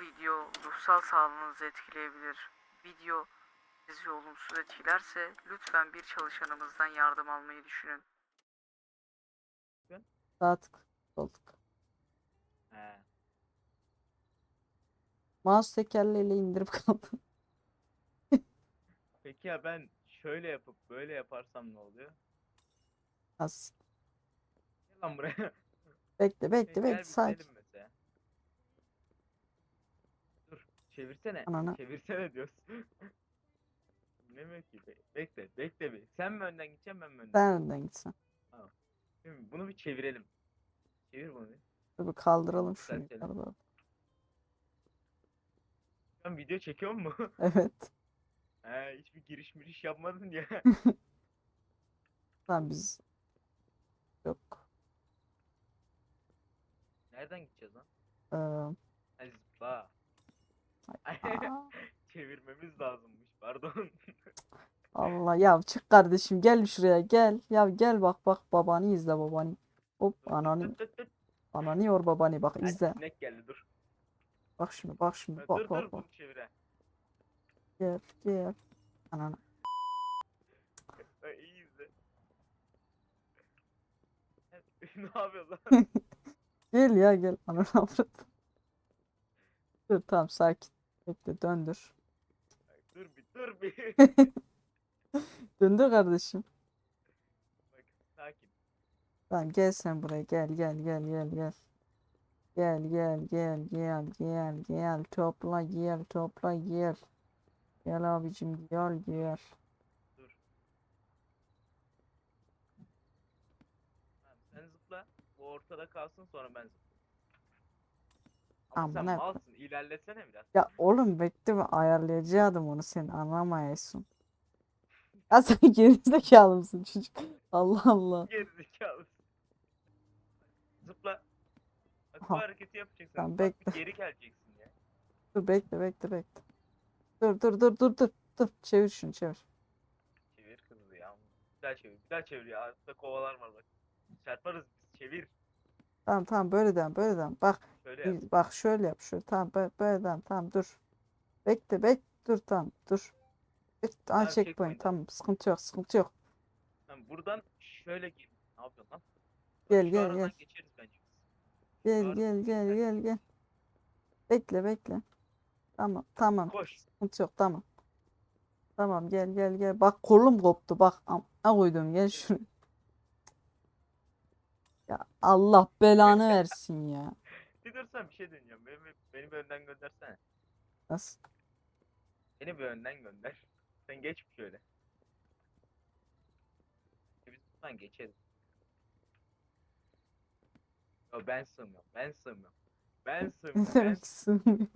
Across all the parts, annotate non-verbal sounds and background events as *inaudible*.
video ruhsal sağlığınızı etkileyebilir. Video sizi olumsuz etkilerse lütfen bir çalışanımızdan yardım almayı düşünün. Sağ tık. Sol tık. He. Mouse tekerleğiyle indirip kaldım. *laughs* Peki ya ben şöyle yapıp böyle yaparsam ne oluyor? Az. Gel lan buraya. Bekle bekle bekle sakin. Dur çevirsene. Anana. Çevirsene diyoruz. *laughs* Ne ki? Be- Bekle bekle bir. Sen mi önden gideceksin ben mi önden? Sen önden gitsen. Şimdi bunu bir çevirelim. Çevir bunu bir. Dur bir kaldıralım şunu Düzeltelim. Sen video çekiyor mu? *laughs* Evet. He hiçbir giriş miriş yapmadın ya. *laughs* Tamam biz. Yok. Nereden gideceğiz lan? Ee, aa, *laughs* Çevirmemiz lazımmış pardon. *laughs* Allah ya çık kardeşim gel şuraya gel. Ya gel bak bak babanı izle babanı. Hop Dur, dur, ananı dur, dur, dur. ananı yor babanı bak izle. sinek geldi dur. Bak şimdi bak şimdi bak dur bak dur bak. çevire. Gel gel. Ananı. *laughs* İyi izle. ne yapıyorsun lan? Gel ya gel. Ananı avrat. Dur tamam sakin. Bekle döndür. dur bir dur bir. *laughs* Döndür kardeşim. Bak sakin. Tamam gel sen buraya gel gel gel gel gel. Gel gel gel gel gel gel topla gel topla gel. Gel abicim gel gel. Dur. Sen zıpla. Bu ortada kalsın sonra ben zıplayayım. Ama sen Amına malsın. ilerlesene biraz. Ya oğlum bekle mi ayarlayacaktım onu sen anlamayasın. Ya sen *laughs* gerizekalı mısın çocuk? Allah Allah. Gerizekalısın. Zıpla. Bak bu Aha. hareketi yapacaksın. Tamam, Bak bekle. bir geri geleceksin ya. Dur bekle bekle bekle. Dur dur dur dur dur. Dur çevir şunu çevir. Çevir hızlı ya. Güzel çevir. Güzel çevir ya. Altta kovalar var bak. Çarparız biz. Çevir. Tamam tamam böyle devam böyle devam. Bak. Bir- bak şöyle yap şöyle tamam bö- böyle devam tamam dur. Bekle bek dur tamam dur. Bek, aa Tamam, checkpoint checkpoint. tamam sıkıntı yok sıkıntı yok. Tamam, buradan şöyle gir. Ne yapıyorsun lan? Gel, Şu gel, gel. geçeriz bence. Gel Doğru. gel gel gel gel. Bekle bekle. Tamam tamam Koş. sıkıntı yok tamam. Tamam gel gel gel. Bak kolum koptu bak. Amına koydum gel şunu. Ya Allah belanı *laughs* versin ya. Dursan bir şey deneyeceğim. Beni, beni bir önden göndersene. Nasıl? Beni bir önden gönder. Sen geç bir şöyle. E Biz buradan geçeriz. Yo, ben sığmıyorum. Ben sığmıyorum. Ben sığmıyorum. Ben demek *laughs* sığmıyor?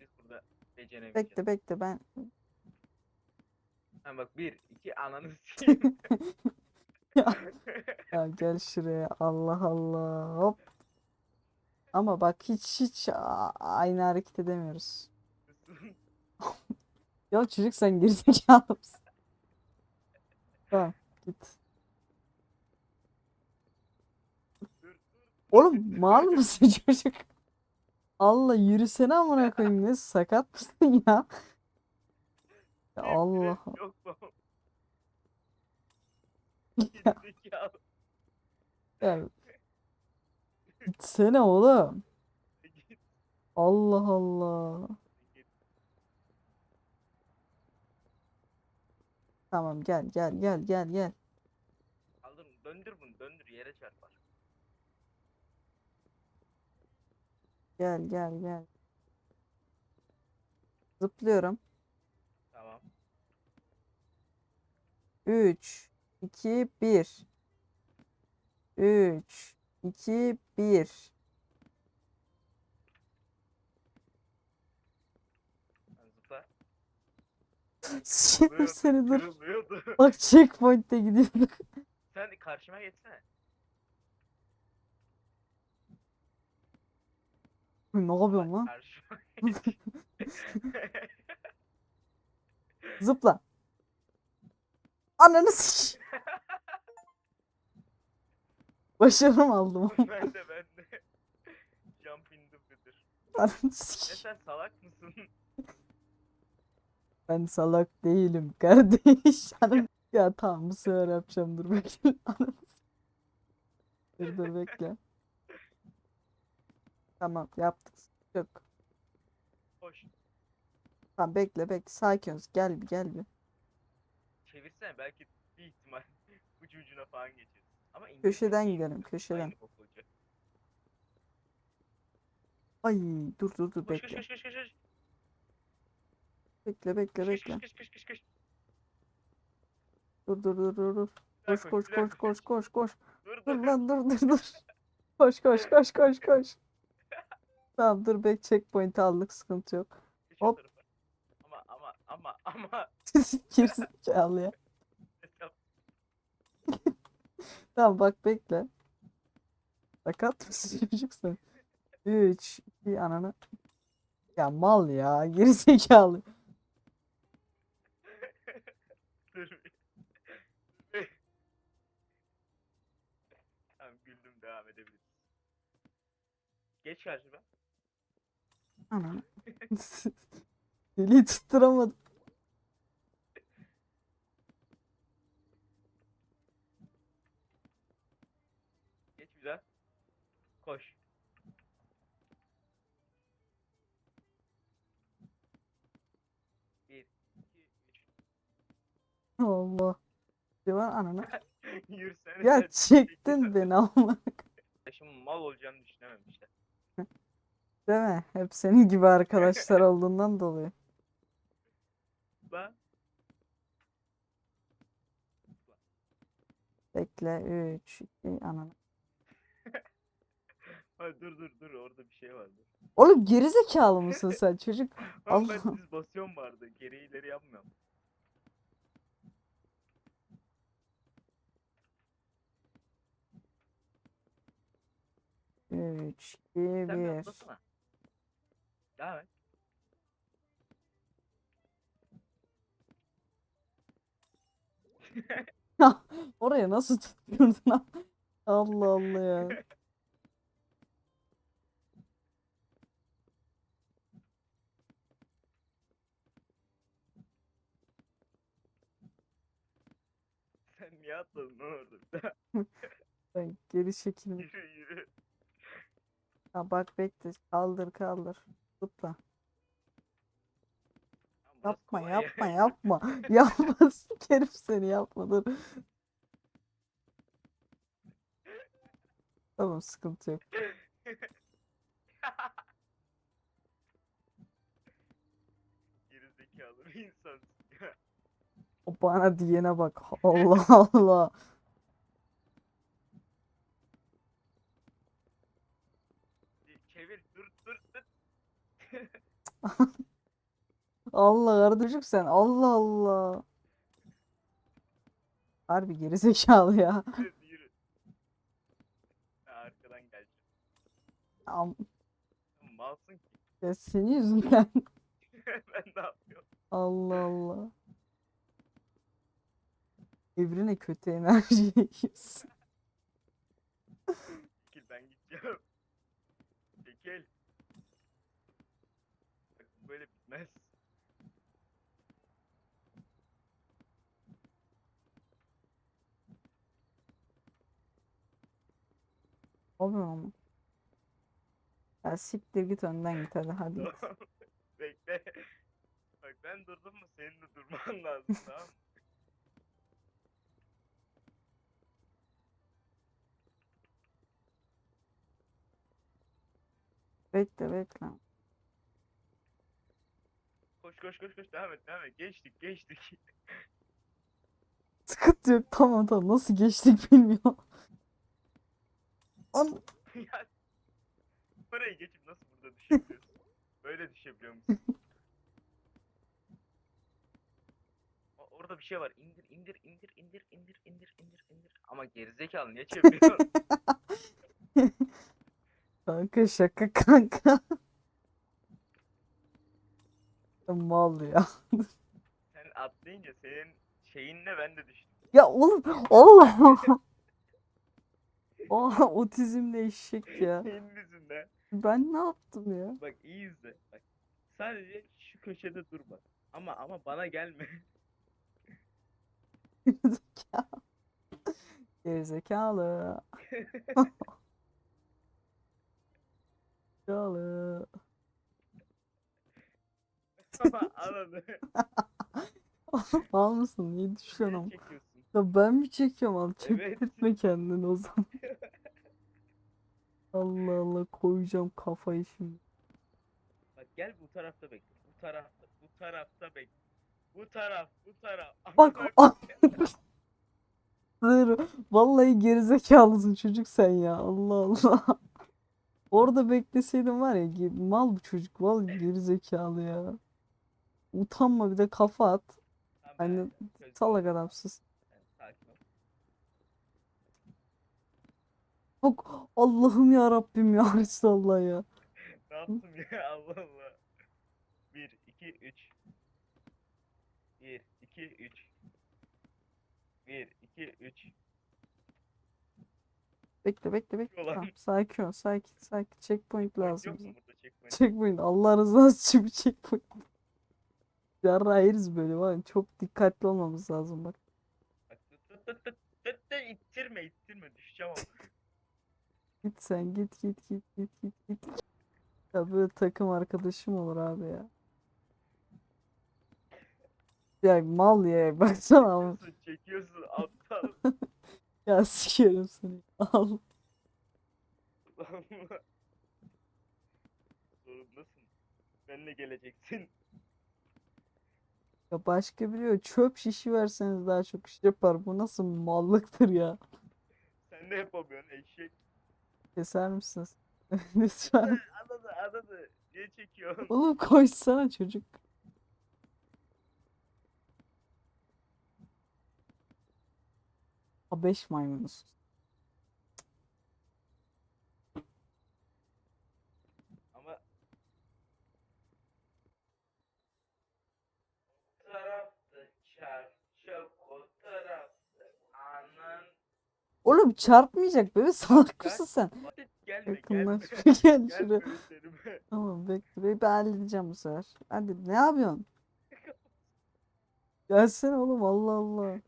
Biz burada beceremeyeceğiz. Bekle bekle ben Ha bak bir, iki ananı *laughs* sikeyim. Ya. Ya gel şuraya Allah Allah hop. Ama bak hiç hiç aynı hareket edemiyoruz. Ya çocuk sen gerizekalı mısın? Tamam git. Oğlum mal mısın çocuk? Allah yürüsene amına koyayım ne sakat mısın ya? Ya Allah. Yok mu? *laughs* Gerizekalı. Ya. Gitsene oğlum. Git, Allah Allah. git. Tamam gel gel gel gel gel. Bunu, döndür bunu, döndür yere çarpar. Gel gel gel. Zıplıyorum. Tamam. 3 2 1 3 2 1 Hadi zıpla. Sikerim seni dur. Bak checkpoint'te gidiyorduk. Sen karşıma geçsene. Ne yapıyorsun lan? Karşıma geç. *laughs* *laughs* Zıpla. Ananı sik. Başarım aldım. ben de ben de. Jump in the butter. Ananı sik. sen salak mısın? Ben salak değilim kardeş. *laughs* Ananı- Ya tamam bu sefer yapacağım dur bekle. *laughs* Ananı sik. Dur dur bekle. Tamam yaptık. Yok. Hoş. Tamam bekle bekle sakin ol. Gel bir gel bir. Çevirsene belki bir ihtimal *laughs* ucu ucuna falan geçeriz. Ama Köşeden gidelim, köşeden. Ay dur dur dur Koş koş bekle. koş koş koş koş. Bekle bekle Koş, bekle. koş, koş, koş, koş, koş. Dur dur dur dur dur. Koş koş koş koş koş koş. Dur Dur dur. lan dur dur dur. Koş koş *laughs* koş koş koş. Tamam dur bek checkpoint aldık sıkıntı yok. Hop. Ama ama ama ama. *laughs* Gerizekalı ya. *laughs* Tamam bak bekle. Sakat mısın çocuk sen? 3, 2 ananı. Ya mal ya gerizekalı. Tamam güldüm devam edebiliriz. Geç karşıma. Ananı. *laughs* Deliği tutturamadım. Geç bir daha. Koş. Bir, iki, üç. Allah. Divan ananı. *laughs* Yürüsene. Ya çektin beni ama. Şimdi mal olacağını düşünememişler. Değil mi? Hep senin gibi arkadaşlar olduğundan dolayı. *laughs* Bekle 3, 2 ananı. Ay dur dur dur orada bir şey vardı. Oğlum gerizekalı mısın sen *laughs* çocuk? Ama ben Allah. düz basıyorum vardı. Geri ileri yapmıyorum. Üç, iki, Sen bir bir. atlasana. Devam et. *laughs* Oraya nasıl tutturdun? *laughs* Allah Allah ya. Sen niye atladın orada? *laughs* Ben geri çekildim. yürü yürü. Ha bak bekle. Kaldır kaldır. Lan burası Yapma kolay ya. yapma *laughs* yapma. *laughs* Yapma sikerim seni yapma dur. Tamam sıkıntı yok. Gerizekalı bir insansın bana diyene bak. *laughs* Allah Allah. Çevir dur dur dur. *laughs* Allah kardeşim sen. Allah Allah. Harbi gerizekalı ya. Yürü yürü. Ha, arkadan geleceğim. Am- Sen Malsın ki. Ya senin yüzünden. *laughs* ben ne yapıyorum? Allah Allah. Evrene kötü enerji *laughs* yiyorsun. Çekil ben gideceğim. Çekil. Bak bu böyle bitmez. Olmuyor mu? Ya siktir git önden git hadi hadi. *laughs* Bekle. Bak ben durdum mu senin de durman lazım tamam mı? Bekle bekle. Koş koş koş koş devam et devam et. Geçtik geçtik. Sıkıntı yok tamam tamam nasıl geçtik bilmiyorum. An *laughs* ya burayı geçip nasıl burada düşebiliyorsun? Böyle düşebiliyor musun? Orada bir şey var. İndir indir indir indir indir indir indir indir. Ama gerizekalı niye çeviriyorsun? *laughs* kanka şaka kanka. Mal ya. Sen atlayınca senin şeyinle ben de düştüm. Ya oğlum Allah. Oha otizmle eşek ya. Senin yüzünden. Ben ne yaptım ya? Bak iyi izle. Bak. Sadece şu köşede durma. Ama ama bana gelme. *laughs* Gerizekalı. Gerizekalı. *laughs* Gerizekalı. ama ananı. *laughs* Al mısın? Niye düşüyorsun ama? çekiyorsun? Ya ben mi çekiyorum al? Çektirtme kendini o zaman. *laughs* Allah Allah koyacağım kafayı şimdi. Bak gel bu tarafta bekle. Bu tarafta. Bu tarafta bekle. Bu taraf. Bu taraf. Bak Amına *laughs* Dur. Vallahi gerizekalısın çocuk sen ya. Allah Allah. Orada bekleseydin var ya mal bu çocuk. Vallahi gerizekalı ya. Utanma bir de kafa at. Gözüm- Salak adamsız. Bak Allah'ım ya Rabbim ya *laughs* Resulallah ya. *laughs* Ne yaptım ya *laughs* Allah Allah. 1, 2, 3. 1, 2, 3. 1, 2, 3. Bekle bekle bekle. Ulan. Tamam, sakin ol sakin sakin. Checkpoint lazım Yok bize. mu burada checkpoint? Checkpoint. Allah rızası için bir checkpoint. Yarra yeriz böyle var Çok dikkatli olmamız lazım bak. Bak, tut tut tut tut tut tut ittirme ittirme düşeceğim ama. Git sen git git git git git git. Ya böyle takım arkadaşım olur abi ya. Ya mal ya baksana ama. Çekiyorsun çekiyorsun aptal. *laughs* Ya sikerim seni. Al. *laughs* Zorundasın. Benle geleceksin. Ya başka biri yok. Çöp şişi verseniz daha çok iş yapar. Bu nasıl mallıktır ya. Sen de yapamıyorsun eşek. Keser misiniz? *laughs* Lütfen. Anladı anladı. Niye çekiyorsun? Oğlum koşsana çocuk. A 5 maymunuz. Ama o tarafta çarp çok o tarafta anan Oğlum çarpmayacak böyle salak mısın sen? Gelme Yakınlaş *laughs* gelme. gel şuraya. *laughs* Tamam bekle be- ben halledeceğim bu sefer. Hadi ne yapıyorsun? *laughs* Gelsene oğlum Allah Allah.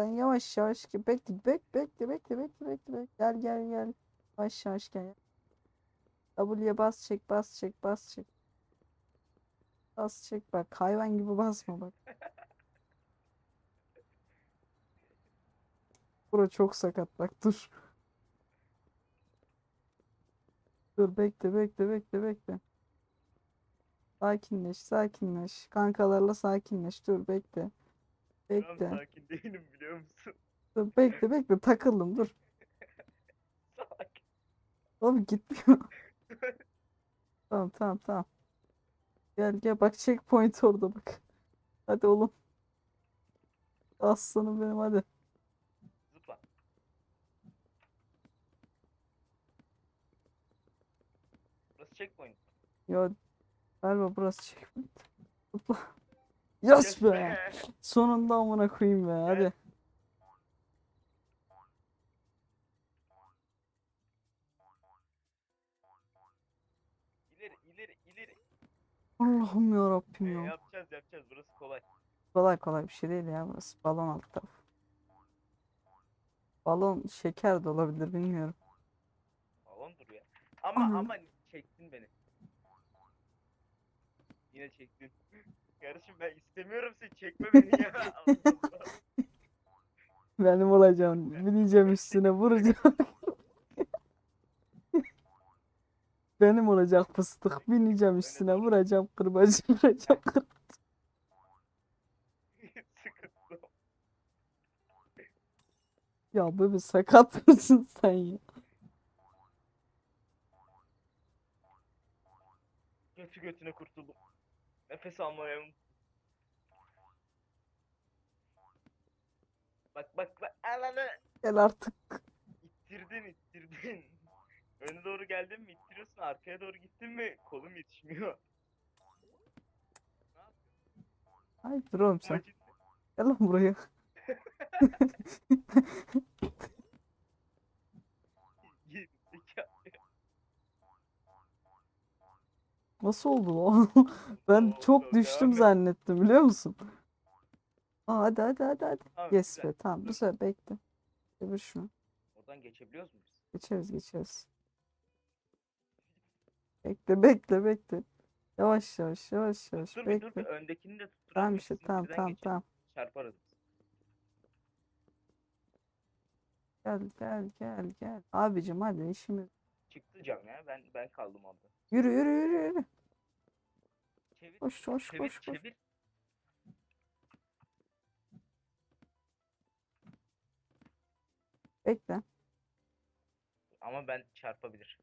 Ben yavaş yavaş bekle bek bekle bekle bekle bekle bekle. Gel gel gel. Yavaş yavaş gel. W'ye bas çek bas çek bas çek. Bas çek bak hayvan gibi basma bak. Bura çok sakat bak dur. Dur bekle bekle bekle bekle. Sakinleş sakinleş. Kankalarla sakinleş. Dur bekle. Bekle. sakin değilim biliyor musun? Dur bekle bekle takıldım dur. *laughs* Sakin. Oğlum gitmiyor. *laughs* Tamam tamam tamam. Gel gel bak checkpoint orada bak. Hadi oğlum. Aslanım benim hadi. Zıpla. Burası checkpoint. Ya galiba burası checkpoint. Hopla. Yes be. Sonunda amına koyayım be. Hadi. İleri ileri ileri. Allah'ım ya Ee, Rabbim ya. yapacağız yapacağız burası kolay. Kolay kolay bir şey değil ya burası. Balon alt taraf. Balon şeker de olabilir bilmiyorum. Balondur ya. Ama Aha. ama çektin beni. Yine çektin. Kardeşim ben istemiyorum seni çekme beni ya. *laughs* Allah Allah. Benim olacağım. Bineceğim üstüne vuracağım. *laughs* Benim olacak fıstık. Bineceğim üstüne vuracağım kırbacı vuracağım kır. *laughs* Sıkıntı. Ya bebe sakat mısın sen ya? Götü götüne kurtuldum. Nefes almaya Bak bak bak alanı Gel artık. ittirdin ittirdin. Öne doğru geldin mi ittiriyorsun arkaya doğru gittin mi kolum yetişmiyor. Ay dur oğlum sen. Gel lan buraya. *laughs* Geri zekalı. Nasıl oldu lan? *laughs* Ben çok düştüm et. zannettim biliyor musun? Aa, hadi hadi hadi hadi. Tamam, Yes güzel. be tamam bu sefer bekle. Çevir şunu. Oradan geçebiliyoruz mu? Geçeriz geçeriz. Bekle bekle bekle. Yavaş yavaş yavaş yavaş Dur bir dur bir bekle. öndekini de tutturalım. Tamam işte tamam tamam geçelim. tamam. Çarparız. Gel gel gel gel. Abicim hadi işimiz. Çıktı can ya. Ben ben kaldım orada. Yürü yürü yürü yürü. Çevir. Koş koş çevir, koş koş. çevir. Bekle. Ama ben çarpabilir.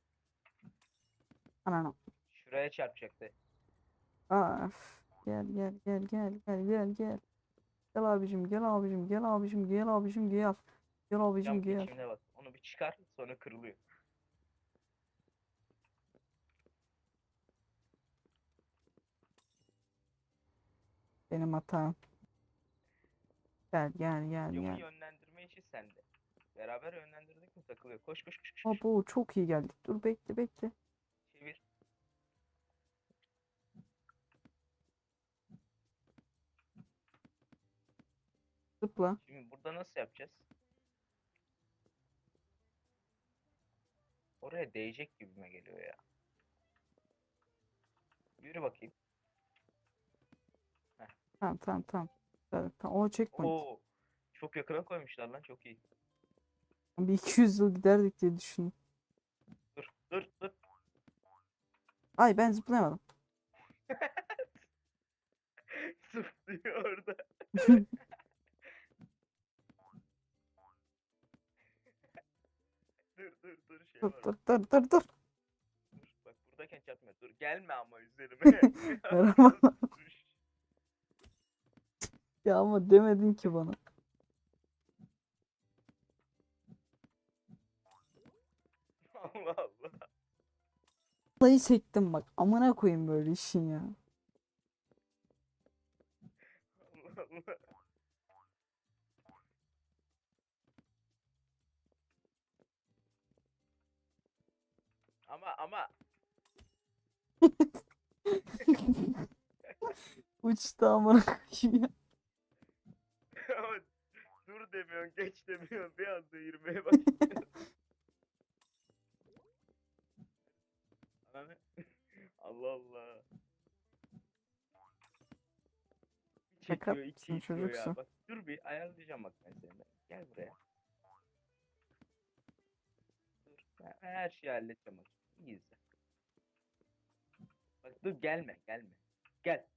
Ananı. Şuraya çarpacaktı. Üf. Gel gel gel gel gel gel gel. Gel abicim gel abicim gel abicim gel abicim gel. Gel abicim Cam gel. Onu bir çıkar sonra kırılıyor. Benim hatam. Gel gel gel Camı gel. yönlendirme işi sende. Beraber yönlendirdik mi takılıyor. Koş koş koş koş. koş. Abo çok iyi geldik. Dur bekle bekle. Çevir. Zıpla. Şimdi burada nasıl yapacağız? Oraya değecek gibime geliyor ya. Yürü bakayım. Tamam tamam tamam. Tamam, tamam. O checkpoint. Oo, çok yakına koymuşlar lan çok iyi. Bir 200 yıl giderdik diye düşün. Dur dur dur. Ay ben zıplayamadım. *laughs* Zıplıyor orada. *laughs* Dur dur dur şey Dur var. dur dur dur dur. Dur bak buradayken çarpma. Dur gelme ama üzerime. *laughs* Merhaba. Ya ama demedin ki bana. *laughs* Allah Allah. Vallahi sektim bak. Amına koyayım böyle işin ya. Allah Allah. Ama ama *laughs* Uçtu amına koyayım ya. Dur demiyorsun, geç demiyorsun. Bir anda yürümeye başlıyorsun. Allah Allah. Şaka çekiyor, iki yapmışsın, itiyor ya. çocuksun. Bak dur bir ayarlayacağım bak ben seni. Gel buraya. Dur. Ben her şeyi halledeceğim bak. İyi izle. Bak dur gelme, gelme. Gel.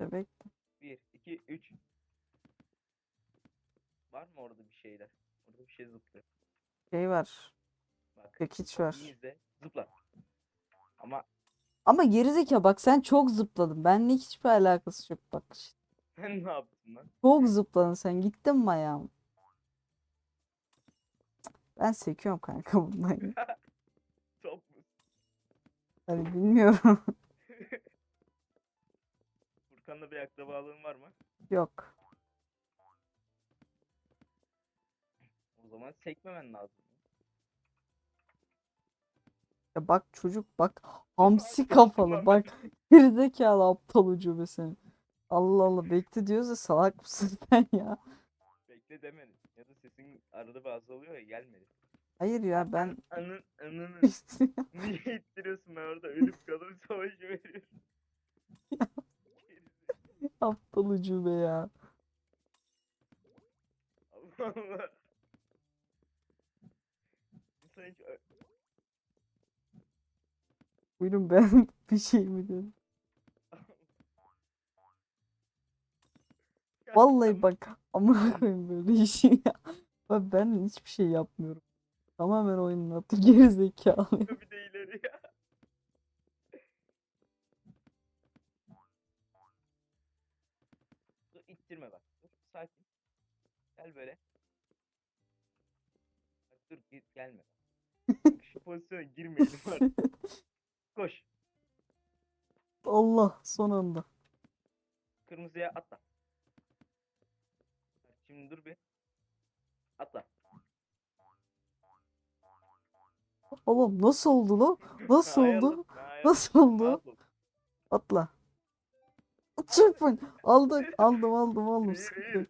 Bebek. Bir, iki, üç. Var mı orada bir şeyler? Orada bir şey zıplıyor. Şey var. Bak. Çekiç var. izle. Zıpla. Ama Ama gerizekalı bak sen çok zıpladın. Benimle hiçbir alakası yok bak. işte. *laughs* sen ne yaptın lan? Çok zıpladın sen. Gittin mi ayağım? Ben sekiyorum kanka bundan. Top *laughs* mu? Hani bilmiyorum. *laughs* Furkan'la bir akrabalığın var mı? Yok. O zaman sekmemen lazım. Ya bak çocuk bak. Hamsi kafalı bak. *laughs* Gerizekalı aptal ucube seni. Allah Allah bekle diyoruz da salak mısın *laughs* sen ya? Bekle demedin. Ya da sesin arada bir azalıyor ya gelmedi. Hayır ya ben Anın anını *laughs* niye ittiriyorsun ben orada ölüp kalıp savaşı veriyorum. *laughs* aptal ucube ya. *laughs* Allah hiç ö- Buyurun *laughs* ben bir şey mi dedim. Vallahi bak amına koyayım böyle işi ya. Bak ben hiçbir şey yapmıyorum. Tamamen oyunun adı gerizekalı. bir de ileri ya. İttirme bak. Dur sakin. Gel böyle. Bak dur git gelme. Bak, *laughs* Şu pozisyona girmeyelim artık. Koş. Allah son anda. Kırmızıya atla. Şimdi dur bir. Atla. Oğlum nasıl oldu lan? *laughs* Nasıl oldu? Nasıl oldu? Atla. Çırpın. Aldık. Aldım aldım aldım. Sıkıntı yok.